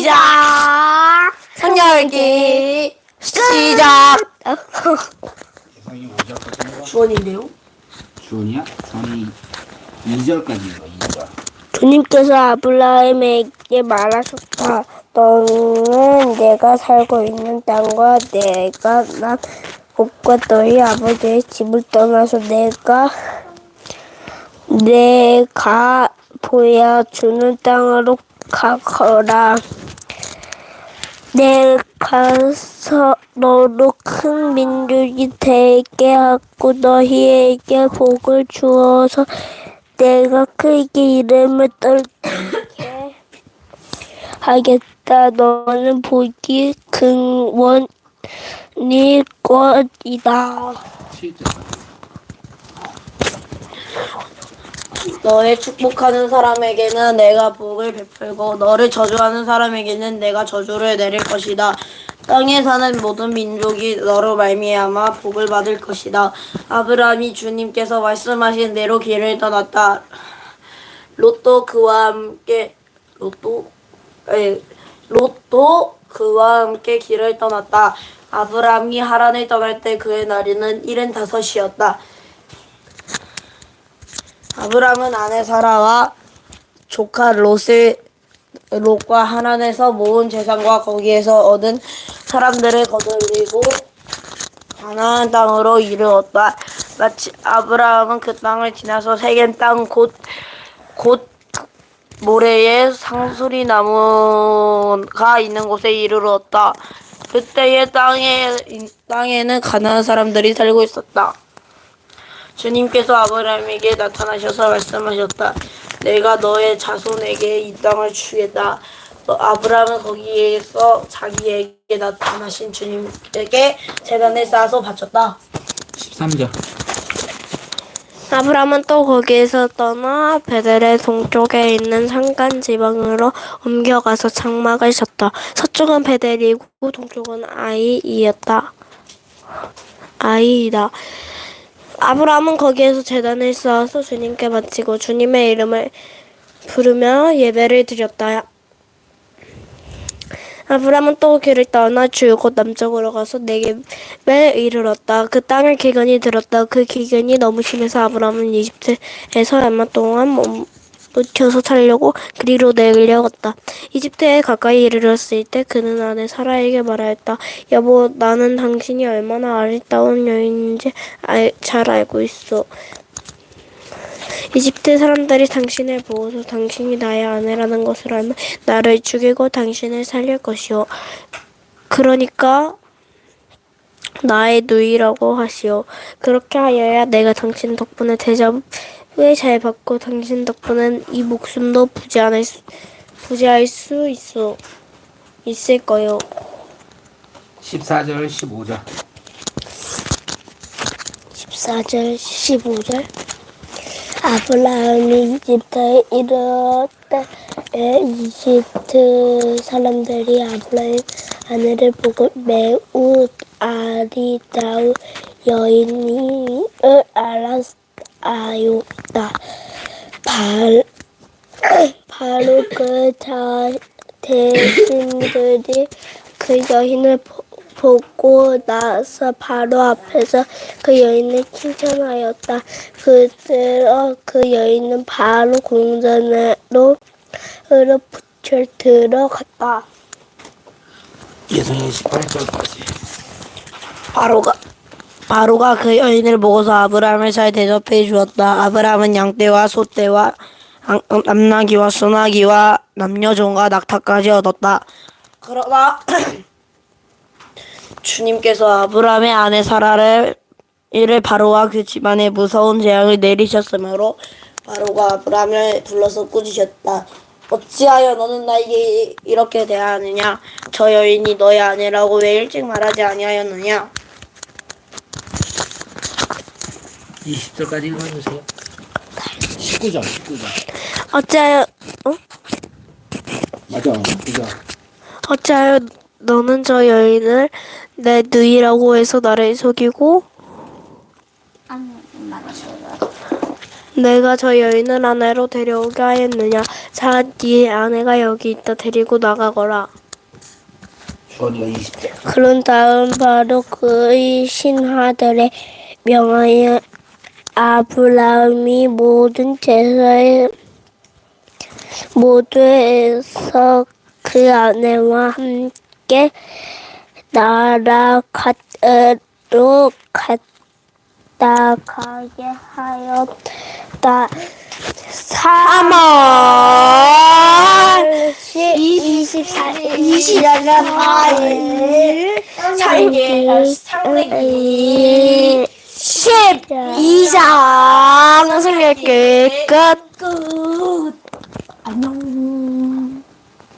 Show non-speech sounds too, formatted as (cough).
시작. 선열기 시작. 성이 5절까지 읽어. 주원인데요? 주원이야? 주원이 2절까지 읽어. 2절. 주님께서 아브라함에게 말하셨다. 너는 내가 살고 있는 땅과 내가 난 복과 너희 아버지의 집을 떠나서 내가 내가 보여주는 땅으로 가거라. 내가 너로 큰 민족이 되게 하고 너희에게 복을 주어서 내가 크게 이름을 떨게 (laughs) 하겠다. 너는 복이 근원일 것이다. 7절. 너를 축복하는 사람에게는 내가 복을 베풀고 너를 저주하는 사람에게는 내가 저주를 내릴 것이다. 땅에 사는 모든 민족이 너로 말미암아 복을 받을 것이다. 아브라함이 주님께서 말씀하신 대로 길을 떠났다. 롯도 그와 함께 롯도 에 롯도 그와 함께 길을 떠났다. 아브라함이 하란을 떠날 때 그의 나이는 일흔 다섯이었다. 아브라함은 아내 사라와 조카 롯을 롯과 하란에서 모은 재산과 거기에서 얻은 사람들을 거느리고 가나안 땅으로 이르렀다. 마치 아브라함은 그 땅을 지나서 세겜 땅곧 곧 모래에 상수리 나무가 있는 곳에 이르렀다. 그때의 땅에 땅에는 가나안 사람들이 살고 있었다. 주님께서 아브라함에게 나타나셔서 말씀하셨다. 내가 너의 자손에게 이 땅을 주겠다. 너 아브라함은 거기에서 자기에게 나타나신 주님에게 재단을 쌓아서 바쳤다. 13절. 아브라함은 또 거기에서 떠나 베델의 동쪽에 있는 산간 지방으로 옮겨가서 장막을 쳤다. 서쪽은 베델이고 동쪽은 아이이었다. 아이이다. 아브라함은 거기에서 재단을 쌓아서 주님께 바치고 주님의 이름을 부르며 예배를 드렸다. 아브라함은 또 길을 떠나 줄곧 남쪽으로 가서 네겝에 이르렀다. 그 땅을 기근이 들었다. 그 기근이 너무 심해서 아브라함은 이집트에서 얼마 동안 묻혀서 살려고 그리로 내려갔다. 이집트에 가까이 이르렀을 때 그는 아내 사라에게 말하였다. 여보, 나는 당신이 얼마나 아리따운 여인인지 알, 잘 알고 있어. 이집트 사람들이 당신을 보고서 당신이 나의 아내라는 것을 알면 나를 죽이고 당신을 살릴 것이요. 그러니까 나의 누이라고 하시오. 그렇게 하여야 내가 당신 덕분에 대접 을잘 받고 당신 덕분에 이 목숨도 부지할 수, 부지할 수 있어 있을 거요. 14절, 15절. 14절, 15절. 아브라함이 이집트에 이르렀 때 이집트 사람들이 아브라함 아내를 보고 매우 아리따운 여인을 알았 아요다. 발, 바로 그 자, 대신들이 그 여인을 보- 보고 나서 바로 앞에서 그 여인을 칭찬하였다. 그들어 그 여인은 바로 궁전으로 으로 붙여 들어갔다. 예성이 18절까지. 바로가 바로가 그 여인을 보고서 아브라함을 잘 대접해 주었다. 아브라함은 양떼와 소떼와 양- 남나기와 소나기와 남녀종과 낙타까지 얻었다. 그러나 (clears throat) 주님께서 아브라함의 아내 사라를 이를 바로와 그 집안에 무서운 재앙을 내리셨으므로 바로가 아브라함을 불러서 꾸짖었다. 어찌하여 너는 나에게 이렇게 대하느냐? 저 여인이 너의 아내라고 왜 일찍 말하지 아니하였느냐? 20절까지 읽어주세요. 19절, 19절. 어찌하여 어? 맞아, 그죠? 어찌하여 너는 저 여인을 내 누이라고 해서 나를 속이고 내가 저 여인을 아내로 데려오게 하였느냐? 자, 네 아내가 여기 있다. 데리고 나가거라. 주원이가 20절. 그런 다음 바로 그의 신하들의 명하여 아브라함이 모든 제사에 모두에서 그 아내와 함께 나라갓으로 갔다가게 하였다. 3월 24, 24년 4일 창세기 창세기 12장 승리의 끝. 끝 안녕